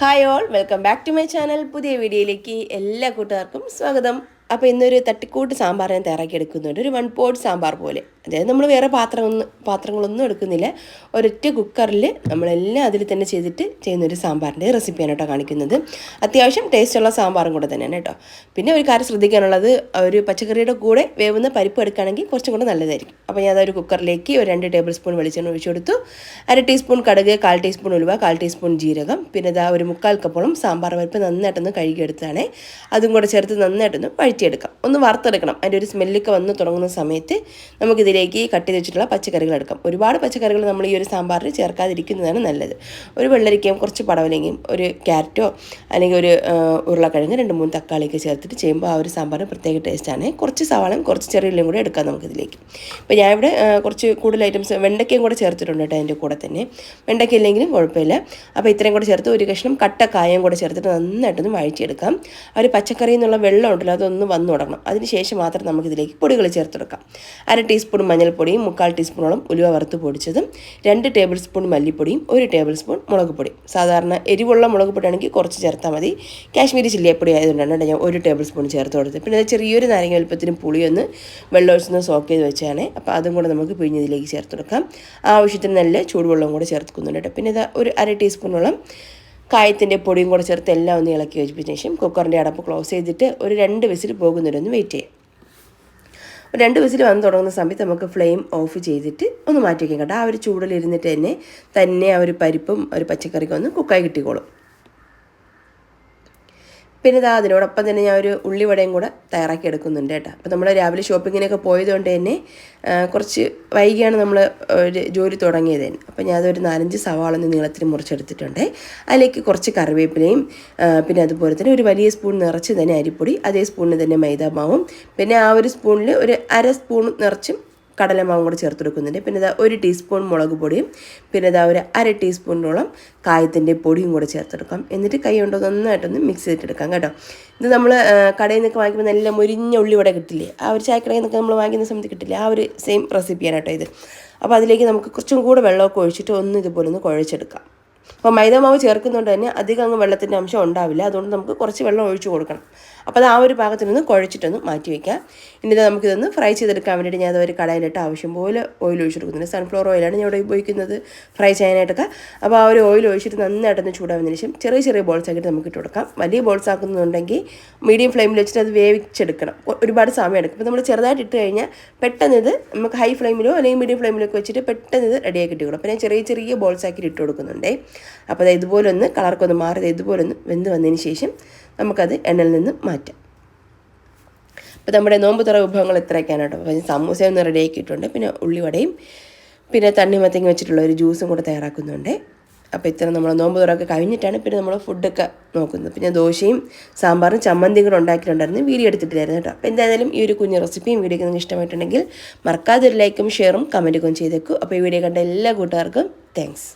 Hi all welcome back to my channel പുതിയ വീഡിയോയിലേക്ക് എല്ലാ കൂട്ടുകാർക്കും സ്വാഗതം. അപ്പോൾ ഇന്നൊരു തട്ടിക്കൂട്ട് സാമ്പാർ ഞാൻ തയ്യാറാക്കി എടുക്കുന്നുണ്ട്. ഒരു വൺ പോട്ട് സാമ്പാർ പോലെ. അതായത് നമ്മൾ വേറെ പാത്രമൊന്നും പാത്രങ്ങളൊന്നും എടുക്കുന്നില്ല. ഒരൊറ്റ കുക്കറിൽ നമ്മളെല്ലാം അതിൽ തന്നെ ചെയ്തിട്ട് ചെയ്യുന്നൊരു സാമ്പാറിന്റെ റെസിപ്പിയാണ് കേട്ടോ കാണിക്കുന്നത്. അത്യാവശ്യം ടേസ്റ്റുള്ള സാമ്പാറും കൂടെ തന്നെയാണ് കേട്ടോ. പിന്നെ ഒരു കാര്യം ശ്രദ്ധിക്കാനുള്ളത് ഒരു പച്ചക്കറിയുടെ കൂടെ വേവുന്ന പരിപ്പ് എടുക്കുകയാണെങ്കിൽ കുറച്ചും കൂടെ നല്ലതായിരിക്കും. അപ്പോൾ ഞാൻ അതൊരു കുക്കറിലേക്ക് ഒരു രണ്ട് ടേബിൾ സ്പൂൺ വെളിച്ചെണ്ണ ഒഴിച്ചു കൊടുത്തു. അര ടീസ്പൂൺ കടുക് കാൽ ടീസ്പൂൺ ഉലുവ കാൽ ടീസ്പൂൺ ജീരകം. പിന്നെ ഇതാ ഒരു മുക്കാൽ കപ്പോളം സാമ്പാർ പരിപ്പ് നന്നായിട്ടൊന്ന് കഴുകിയെടുത്താണ് അതും കൂടെ ചേർത്ത് നന്നായിട്ടൊന്ന് വഴറ്റിയെടുക്കാം ഒന്ന് വറുത്തെടുക്കണം. അതിന്റെ ഒരു സ്മെല്ലൊക്കെ വന്ന് തുടങ്ങുന്ന സമയത്ത് നമുക്കിതിലേക്ക് കട്ട് ചെയ്ത് വെച്ചിട്ടുള്ള പച്ചക്കറികൾ എടുക്കാം. ഒരുപാട് പച്ചക്കറികൾ നമ്മൾ ഈ ഒരു സാമ്പാറിൽ ചേർക്കാതിരിക്കുന്നതാണ് നല്ലത്. ഒരു വെള്ളരിക്കയും കുറച്ച് പടവലങ്ങയും ഒരു ക്യാരറ്റോ അല്ലെങ്കിൽ ഒരു ഉരുളക്കിഴങ്ങ് രണ്ട് മൂന്ന് തക്കാളിയൊക്കെ ചേർത്തിട്ട് ചെയ്യുമ്പോൾ ആ ഒരു സാമ്പാറിന് പ്രത്യേക ടേസ്റ്റാണ്. കുറച്ച് സവാളയും കുറച്ച് ചെറിയുള്ളിയും കൂടെ എടുക്കാം നമുക്കിതിലേക്ക്. ഇപ്പോൾ ഞാൻ ഇവിടെ കുറച്ച് കൂടുതൽ ഐറ്റംസ് വെണ്ടയ്ക്കയും കൂടെ ചേർത്തിട്ടുണ്ട് കേട്ടോ അതിന്റെ കൂടെ തന്നെ. വെണ്ടയ്ക്ക ഇല്ലെങ്കിലും കുഴപ്പമില്ല. അപ്പോൾ ഇത്രയും കൂടെ ചേർത്ത് ഒരു കഷ്ണം കട്ടക്കായം കായം കൂടെ ചേർത്തിട്ട് നന്നായിട്ടൊന്ന് വഴറ്റിയെടുക്കാം. ആ ഒരു പച്ചക്കറി എന്നുള്ള വെള്ളം ഉണ്ടല്ലോ അതൊന്ന് വന്നു തുടങ്ങണം. അതിനുശേഷം മാത്രം നമുക്കിതിലേക്ക് പൊടികൾ ചേർത്തെടുക്കാം. അര ടീസ്പൂൺ മഞ്ഞൾപ്പൊടിയും മുക്കാൽ ടീസ്പൂണോളം ഉലുവ വറുത്ത് പൊടിച്ചതും രണ്ട് ടേബിൾ സ്പൂൺ മല്ലിപ്പൊടിയും ഒരു ടേബിൾ സ്പൂൺ മുളക് പൊടി സാധാരണ എരിവുള്ള മുളക് പൊടിയാണെങ്കിൽ കുറച്ച് ചേർത്താൽ മതി. കാശ്മീരി ചില്ലിയപ്പൊടി ആയതുകൊണ്ടാണ് ഞാൻ ഒരു ടേബിൾ സ്പൂൺ ചേർത്ത് കൊടുത്തത്. പിന്നെ ചെറിയൊരു നാരങ്ങ വലുപ്പത്തിന് പുളിയൊന്ന് വെള്ളമൊഴിച്ചൊന്ന് സോക്ക് ചെയ്ത് വെച്ചാണ് അപ്പോൾ അതും കൂടെ നമുക്ക് പിഴിഞ്ഞതിലേക്ക് ചേർത്ത് കൊടുക്കാം ആവശ്യത്തിന് നല്ല ചൂടുവെള്ളം കൂടെ ചേർത്ത് കേട്ടോ. പിന്നെ ഇത് ഒരു അര ടീസ്പൂണോളം കായത്തിന്റെ പൊടിയും കൂടെ ചേർത്ത് എല്ലാം ഒന്ന് ഇളക്കി വെച്ചതിന് ശേഷം കുക്കറിന്റെ അടപ്പ് ക്ലോസ് ചെയ്തിട്ട് ഒരു രണ്ട് വിസിൽ പോകുന്നവരൊന്ന് വെയിറ്റ് ചെയ്യാം. രണ്ട് വിസിൽ വന്ന് തുടങ്ങുന്ന സമയത്ത് നമുക്ക് ഫ്ലെയിം ഓഫ് ചെയ്തിട്ട് ഒന്ന് മാറ്റി വയ്ക്കാം കേട്ടോ. ആ ഒരു ചൂടിലിരുന്നിട്ട് തന്നെ തന്നെ ആ ഒരു പരിപ്പും ഒരു പച്ചക്കറിക്കും ഒന്ന് കുക്കായി കിട്ടിക്കോളും. പിന്നെ ഇതാ അതിനോടൊപ്പം തന്നെ ഞാൻ ഒരു ഉള്ളിവടയും കൂടെ തയ്യാറാക്കി എടുക്കുന്നുണ്ട് കേട്ടോ. അപ്പോൾ നമ്മൾ രാവിലെ ഷോപ്പിങ്ങിനൊക്കെ പോയതുകൊണ്ട് തന്നെ കുറച്ച് വൈകിയാണ് നമ്മൾ ഒരു ജോലി തുടങ്ങിയത് തന്നെ. അപ്പോൾ ഞാൻ അതൊരു നാലഞ്ച് സവാള ഒന്ന് നീളത്തിൽ മുറിച്ചെടുത്തിട്ടുണ്ട്. അതിലേക്ക് കുറച്ച് കറിവേപ്പിലയും പിന്നെ അതുപോലെ തന്നെ ഒരു വലിയ സ്പൂൺ നിറച്ച് തന്നെ അരിപ്പൊടി അതേ സ്പൂണിന് തന്നെ മൈദാമാവും. പിന്നെ ആ ഒരു സ്പൂണിൽ ഒരു അര സ്പൂൺ നിറച്ചും കടലമാവും കൂടെ ചേർത്ത് കൊടുക്കുന്നുണ്ട് പിന്നെ ഇതാ ഒരു ടീസ്പൂൺ മുളക് പൊടിയും പിന്നെ ഇതാ ഒരു അര ടീസ്പൂണോളം കായത്തിന്റെ പൊടിയും കൂടെ ചേർത്തെടുക്കാം. എന്നിട്ട് കൈ കൊണ്ട് നന്നായിട്ടൊന്ന് മിക്സ് ചെയ്തിട്ടെടുക്കാം കേട്ടോ. ഇത് നമ്മൾ കടയിൽ നിന്നൊക്കെ വാങ്ങിക്കുമ്പോൾ നല്ല മുരിഞ്ഞ ഉള്ളിവിടെ കിട്ടില്ലേ? ആ ഒരു ചായക്കടയിൽ നിന്നൊക്കെ നമ്മൾ വാങ്ങിക്കുന്ന സമയത്ത് കിട്ടില്ല? ആ ഒരു സെയിം റെസിപ്പിയാണ് കേട്ടോ ഇത്. അപ്പോൾ അതിലേക്ക് നമുക്ക് കുറച്ചും കൂടെ വെള്ളമൊക്കെ ഒഴിച്ചിട്ട് ഒന്ന് ഇതുപോലെ ഒന്ന് കുഴച്ചെടുക്കാം. അപ്പോൾ മൈദാമാവ് ചേർക്കുന്നതുകൊണ്ട് തന്നെ അധികം അങ്ങ് വെള്ളത്തിന്റെ അംശം ഉണ്ടാവില്ല. അതുകൊണ്ട് നമുക്ക് കുറച്ച് വെള്ളം ഒഴിച്ചു കൊടുക്കണം. അപ്പോൾ അത് ആ ഒരു പാകത്തിനൊന്ന് കുഴച്ചിട്ടൊന്ന് മാറ്റി വയ്ക്കാം ഇനി നമുക്കിതൊന്ന് ഫ്രൈ ചെയ്തെടുക്കാൻ വേണ്ടിയിട്ട് ഞാൻ ഒരു കടയിലിട്ട് ആവശ്യം പോലെ ഓയിൽ ഒഴിച്ച് കൊടുക്കുന്നുണ്ട് സൺഫ്ലവർ ഓയിലാണ് ഞാൻ ഇവിടെ ഉപയോഗിക്കുന്നത്. ഫ്രൈ ചെയ്യാനായിട്ടൊക്കെ. അപ്പോൾ ആ ഒരു ഓയിൽ ഒഴിച്ചിട്ട് നന്നായിട്ടൊന്ന് ചൂടാവുന്നതിന് ശേഷം ചെറിയ ചെറിയ ബോൾസ് ആക്കിയിട്ട് നമുക്ക് ഇട്ട് കൊടുക്കാം. വലിയ ബോൾസ് ആക്കുന്നുണ്ടെങ്കിൽ മീഡിയം ഫ്ലെയിമിൽ വെച്ചിട്ട് അത് വേവിച്ചെടുക്കണം. ഒരുപാട് സമയം എടുക്കും. അപ്പോൾ നമ്മൾ ചെറുതായിട്ട് ഇട്ട് കഴിഞ്ഞാൽ പെട്ടെന്ന് ഇത് നമുക്ക് ഹൈ ഫ്ലെയിമിലോ അല്ലെങ്കിൽ മീഡിയം ഫ്ലെയിമിലൊക്കെ വെച്ചിട്ട് പെട്ടെന്ന് ഇത് റെഡിയാക്കി ഇട്ടുകൊടുക്കും അപ്പോൾ ഞാൻ ചെറിയ ചെറിയ ബോൾസ് ആക്കിയിട്ട് ഇട്ട് കൊടുക്കുന്നുണ്ടേ. അപ്പോൾ അത് ഇതുപോലെ ഒന്ന് കളർക്കൊന്ന് മാറി ഇതുപോലെ ഒന്ന് വെന്ത് വന്നതിന് ശേഷം നമുക്കത് എണ്ണയിൽ നിന്ന് മാറ്റാം. അപ്പോൾ നമ്മുടെ നോമ്പ് തുറ വിഭവങ്ങൾ ഇത്രയൊക്കെയാണ് കേട്ടോ. അപ്പോൾ സമൂസ ഒന്ന് റെഡിയാക്കിയിട്ടുണ്ട് പിന്നെ ഉള്ളിവടയും പിന്നെ തണ്ണിമത്തങ്ങ വെച്ചിട്ടുള്ള ഒരു ജ്യൂസും കൂടെ തയ്യാറാക്കുന്നുണ്ട്. അപ്പോൾ ഇത്ര നമ്മൾ നോമ്പ് തുറയൊക്കെ കഴിഞ്ഞിട്ടാണ് പിന്നെ നമ്മൾ ഫുഡൊക്കെ നോക്കുന്നത്. പിന്നെ ദോശയും സാമ്പാറും ചമ്മന്തിയും കൂടെ ഉണ്ടാക്കിയിട്ടുണ്ടായിരുന്നു. വീഡിയോ എടുത്തിട്ടില്ലായിരുന്നു കേട്ടോ. അപ്പോൾ എന്തായാലും ഈ ഒരു കുഞ്ഞു റെസിപ്പിയും വീഡിയോ നിങ്ങൾക്ക് ഇഷ്ടമായിട്ടുണ്ടെങ്കിൽ മറക്കാതെ ഒരു ലൈക്കും ഷെയറും കമന്റും ചെയ്തേക്കും. അപ്പോൾ ഈ വീഡിയോ കണ്ട എല്ലാ കൂട്ടുകാർക്കും താങ്ക്സ്